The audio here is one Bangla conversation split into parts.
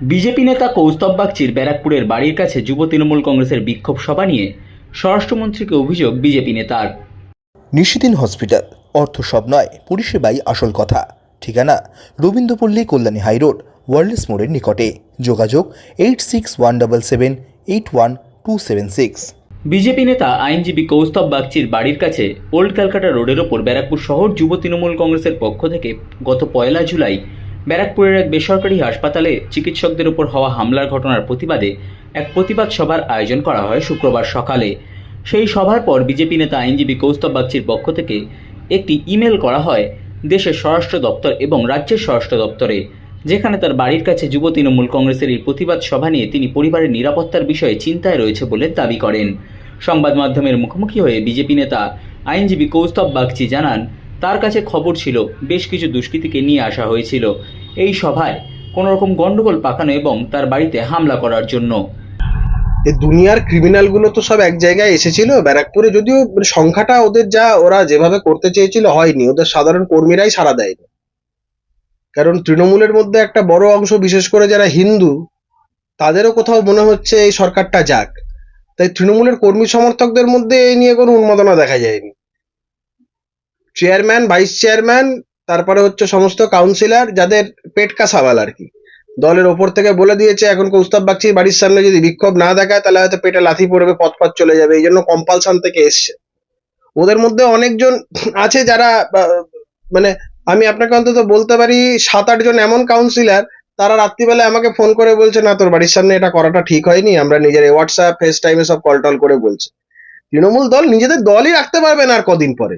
বিজেপি নেতা কৌস্তব বাগচির ব্যারাকপুরের বাড়ির কাছে যুব তৃণমূল কংগ্রেসের বিক্ষোভ সভা নিয়ে স্বরাষ্ট্রমন্ত্রীকে অভিযোগ বিজেপি নেতার। নিশিদিন হসপিটাল অর্থ সব নয় পরিষেবাই আসল কথা। ঠিকানা রবীন্দ্রপল্লী কল্যাণী হাইরোড ওয়ার্ল্ডস মোড়ের নিকটে। যোগাযোগ eight six one double seven eight one two seven six. BJP নেতা আইনজীবী কৌস্তব বাগচির বাড়ির কাছে ওল্ড ক্যালকাটা রোডের ওপর ব্যারাকপুর শহর যুব তৃণমূল কংগ্রেসের পক্ষ থেকে গত পয়লা জুলাই ব্যারাকপুরের এক বেসরকারি হাসপাতালে চিকিৎসকদের উপর হওয়া হামলার ঘটনার প্রতিবাদে এক প্রতিবাদ সভার আয়োজন করা হয় শুক্রবার সকালে। সেই সভার পর বিজেপি নেতা আইনজীবী কৌস্তব বাগচির পক্ষ থেকে একটি ইমেল করা হয় দেশের স্বরাষ্ট্র দপ্তর এবং রাজ্যের স্বরাষ্ট্র দপ্তরে, যেখানে তার বাড়ির কাছে যুব তৃণমূল কংগ্রেসের এই প্রতিবাদ সভা নিয়ে তিনি পরিবারের নিরাপত্তার বিষয়ে চিন্তায় রয়েছে বলে দাবি করেন। সংবাদ মাধ্যমের মুখোমুখি হয়ে বিজেপি নেতা আইনজীবী কৌস্তব বাগচি জানান তার কাছে খবর ছিল, বেশ কিছু দুষ্কৃতীকে নিয়ে আসা হয়েছিল। এই সভায় কোনো রকম গণ্ডগোল পাকানো এবং তার বাড়িতে হামলা করার জন্য। এই দুনিয়ার ক্রিমিনালগুলো তো সব এক জায়গায় এসেছিল, ব্যারাকপুরে যদিও সংখ্যাটা ওদের যা ওরা যেভাবে করতে চেয়েছিল হয়নি, ওদের সাধারণ কর্মীরাই সাড়া দেয়নি। কারণ তৃণমূলের মধ্যে একটা বড় অংশ, বিশেষ করে যারা হিন্দু, তাদেরও কোথাও মনে হচ্ছে এই সরকারটা যাক। তাই তৃণমূলের কর্মী সমর্থকদের মধ্যে এই নিয়ে কোনো উন্মাদনা দেখা যায়নি। চেয়ারম্যান ভাইস চেয়ারম্যান তারপরে হচ্ছে সমস্ত কাউন্সিলর যাদের পেটকা সাবাল আর কি। দলের ওপর থেকে বলে দিয়েছে, এখন কৌস্তব বাগচির বাড়ির সামনে যদি বিক্ষোভ না দেখায়, তাহলে হয়তো পেটে লাথি পড়বে পথ পথ চলে যাবে, এই জন্য কম্পালশন থেকে এসছে। ওদের মধ্যে অনেকজন আছে যারা মানে আমি আপনাকে অন্তত বলতে পারি সাত আট জন এমন কাউন্সিলর তারা রাত্রিবেলায় আমাকে ফোন করে বলছে, না, তোর বাড়ির সামনে এটা করাটা ঠিক হয়নি, আমরা নিজের হোয়াটসঅ্যাপ ফেস টাইমে সব কল টল করে বলছে। তৃণমূল দল নিজেদের দলই রাখতে পারবে না আর কদিন পরে।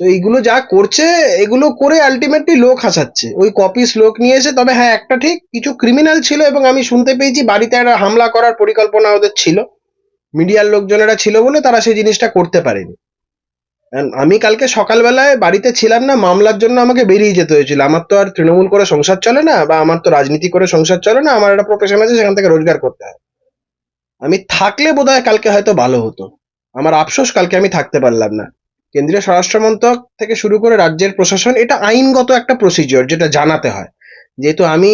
তো এইগুলো যা করছে, এগুলো করে আলটিমেটলি লোক হাসাচ্ছে। ওই কপিস লোক নিয়ে এসে, তবে হ্যাঁ একটা ঠিক কিছু ক্রিমিনাল ছিল এবং আমি শুনতে পেয়েছি বাড়িতে একটা হামলা করার পরিকল্পনা ওদের ছিল। মিডিয়ার লোকজনেরা ছিল বলে তারা সেই জিনিসটা করতে পারেনি। আমি কালকে সকালবেলায় বাড়িতে ছিলাম না, মামলার জন্য আমাকে বেরিয়ে যেতে হয়েছিল। আমার তো আর তৃণমূল করে সংসার চলে না, বা আমার তো রাজনীতি করে সংসার চলে না, আমার একটা প্রফেশন আছে, সেখান থেকে রোজগার করতে হয়। আমি থাকলে বোধহয় কালকে হয়তো ভালো হতো। আমার আফসোস, কালকে আমি থাকতে পারলাম না। কেন্দ্রীয় স্বরাষ্ট্র মন্ত্রক থেকে শুরু করে রাজ্যের প্রশাসন, এটা আইনগত একটা প্রসিজিওর যেটা জানাতে হয়। যেহেতু আমি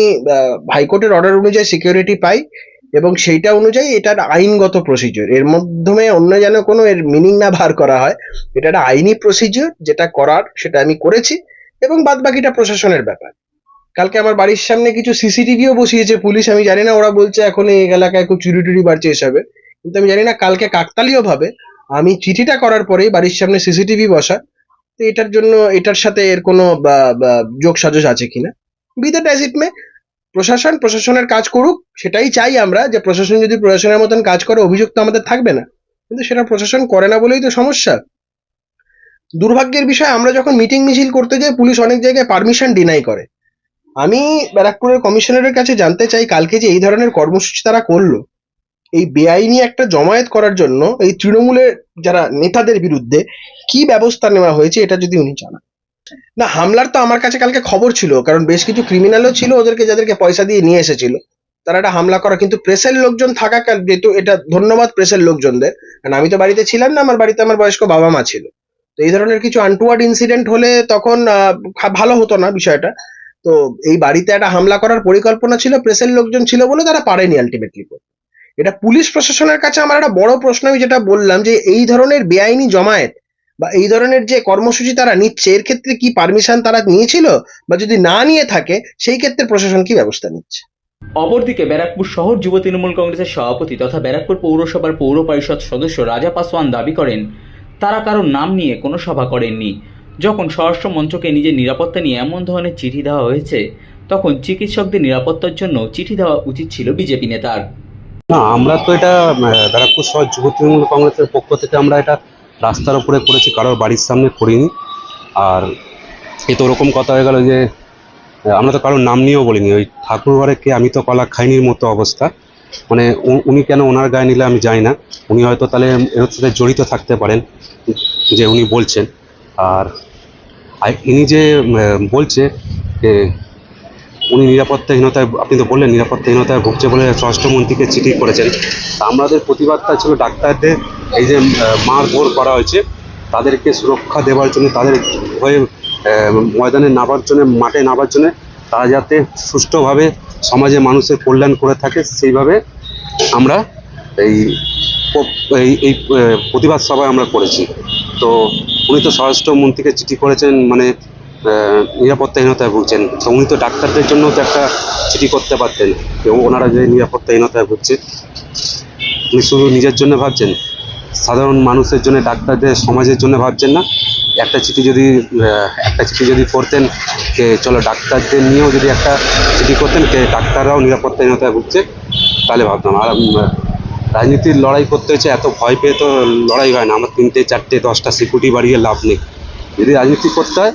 হাইকোর্টের অর্ডার অনুযায়ী সিকিউরিটি পাই এবং সেইটা অনুযায়ী এটার আইনগত প্রসিজিওর এর মাধ্যমে অন্য যেন কোনো এর মিনিং না বার করা হয়, এটা একটা আইনি প্রসিজিওর যেটা করার, সেটা আমি করেছি এবং বাদ বাকিটা প্রশাসনের ব্যাপার। কালকে আমার বাড়ির সামনে কিছু সিসিটিভিও বসিয়েছে পুলিশ, আমি জানি না ওরা বলছে এখন এই এলাকায় খুব চুরি টুরি বাড়ছে এসবে। কিন্তু আমি জানি না কালকে কাকতালীয় ভাবে আমি চিঠিটা করার পরেই বাড়ির সামনে সিসিটিভি বসা, তো এটার জন্য, এটার সাথে এর কোনো যোগ সাজস আছে কিনা? বিদ্যাট অ্যাজ ইট মে প্রশাসন, প্রশাসনের কাজ করুক, সেটাই চাই আমরা যে প্রশাসন যদি প্রশাসনের মতন কাজ করে, অভিযোগ তো আমাদের থাকবে না। কিন্তু সেটা প্রশাসন করে না বলেই তো সমস্যা। দুর্ভাগ্যের বিষয়, আমরা যখন মিটিং মিছিল করতে যাই, পুলিশ অনেক জায়গায় পারমিশন ডিনাই করে। আমি ব্যারাকপুরের কমিশনারের কাছে জানতে চাই, কালকে যে এই ধরনের কর্মসূচি তারা করল এই বেআইনি একটা জমায়েত করার জন্য এই তৃণমূলের যারা নেতাদের বিরুদ্ধে কি ব্যবস্থা নেওয়া হয়েছে এটা যদি উনি জানান। না, হামলার তো আমার কাছে কালকে খবর ছিল, কারণ বেশ কিছু ক্রিমিনালও ছিল ওদেরকে, যাদেরকে পয়সা দিয়ে নিয়ে এসেছিল। তারা একটা হামলা করা, কিন্তু প্রেসের লোকজন থাকা যেহেতু এটা ধন্যবাদ প্রেসের লোকজনদের, কারণ আমি তো বাড়িতে ছিলাম না, আমার বাড়িতে আমার বয়স্ক বাবা মা ছিল। তো এই ধরনের কিছু আনটুয়ার্ড ইনসিডেন্ট হলে তখন ভালো হতো না বিষয়টা। তো এই বাড়িতে একটা হামলা করার পরিকল্পনা ছিল প্রেসের লোকজন ছিল বলে তারা পারেনি আলটিমেটলি এটা পুলিশ প্রশাসনের কাছে আমার একটা বড় প্রশ্ন, আমি যেটা বললাম যে এই ধরনের বেআইনি জমায়েত বা এই ধরনের যে কর্মসূচি তারা নিচ্ছে, এর ক্ষেত্রে কি পারমিশন তারা নিয়েছিল? বা যদি না নিয়ে থাকে, সেই ক্ষেত্রে প্রশাসন কি ব্যবস্থা নিচ্ছে? অপরদিকে ব্যারাকপুর শহর যুব তৃণমূল কংগ্রেসের সভাপতি তথা ব্যারাকপুর পৌরসভার পৌর পরিষদ সদস্য রাজা পাসওয়ান দাবি করেন, তারা কারোর নাম নিয়ে কোনো সভা করেননি। যখন স্বরাষ্ট্র মন্ত্রকে নিজের নিরাপত্তা নিয়ে এমন ধরনের চিঠি দেওয়া হয়েছে, তখন চিকিৎসকদের নিরাপত্তার জন্য চিঠি দেওয়া উচিত ছিল বিজেপি নেতার। না, আমরা তো এটা ব্যারাকপুর শহর যুব তৃণমূল কংগ্রেসের পক্ষ থেকে আমরা এটা রাস্তার উপরে করেছি, কারোর বাড়ির সামনে করিনি। আর এ তো ওরকম কথা হয়ে গেল যে আমরা তো কারোর নাম নিয়েও বলিনি। ওই ঠাকুর ঘরে কে আমি তো কলা খাইনির মতো অবস্থা। মানে উনি কেন ওনার গায়ে নিলে আমি জানি না। উনি হয়তো তাহলে এর সাথে জড়িত থাকতে পারেন, যে উনি বলছেন। আর ইনি যে বলছে উনি নিরাপত্তাহীনতায় আপনি তো বললেন নিরাপত্তাহীনতায় ভুগছে বলে স্বরাষ্ট্রমন্ত্রীকে চিঠি করেছেন। তা আমাদের প্রতিবাদটা ছিল ডাক্তারদের এই যে আহ, মারধর করা হয়েছে তাদেরকে সুরক্ষা দেওয়ার জন্য তাদের হয়ে ময়দানে নামার জন্য মাঠে নামার জন্য তারা যাতে সুষ্ঠুভাবে সমাজে মানুষের কল্যাণ করে থাকে সেইভাবে আমরা এই এই প্রতিবাদ সভায় আমরা করেছি। তো উনি তো স্বরাষ্ট্রমন্ত্রীকে চিঠি করেছেন মানে নিরাপত্তাহীনতায় ভুগছেন। তো উনি তো ডাক্তারদের জন্য তো একটা চিঠি করতে পারতেন, যে ওনারা যে নিরাপত্তাহীনতায় ভুগছে, উনি শুধু নিজের জন্য ভাবছেন? সাধারণ মানুষের জন্য, ডাক্তারদের, সমাজের জন্য ভাবছেন না? একটা চিঠি যদি একটা চিঠি যদি করতেন যে চলো ডাক্তারদের নিয়েও যদি একটা চিঠি করতেন, যে ডাক্তাররাও নিরাপত্তাহীনতায় ভুগছে, তাহলে ভাবতাম। আর রাজনীতির লড়াই করতে হচ্ছে এত ভয় পেয়ে তো লড়াই হয় না। আমার তিনটে, চারটে, দশটা সিকিউরিটি বাড়িয়ে লাভ নেই। যদি রাজনীতি করতে হয়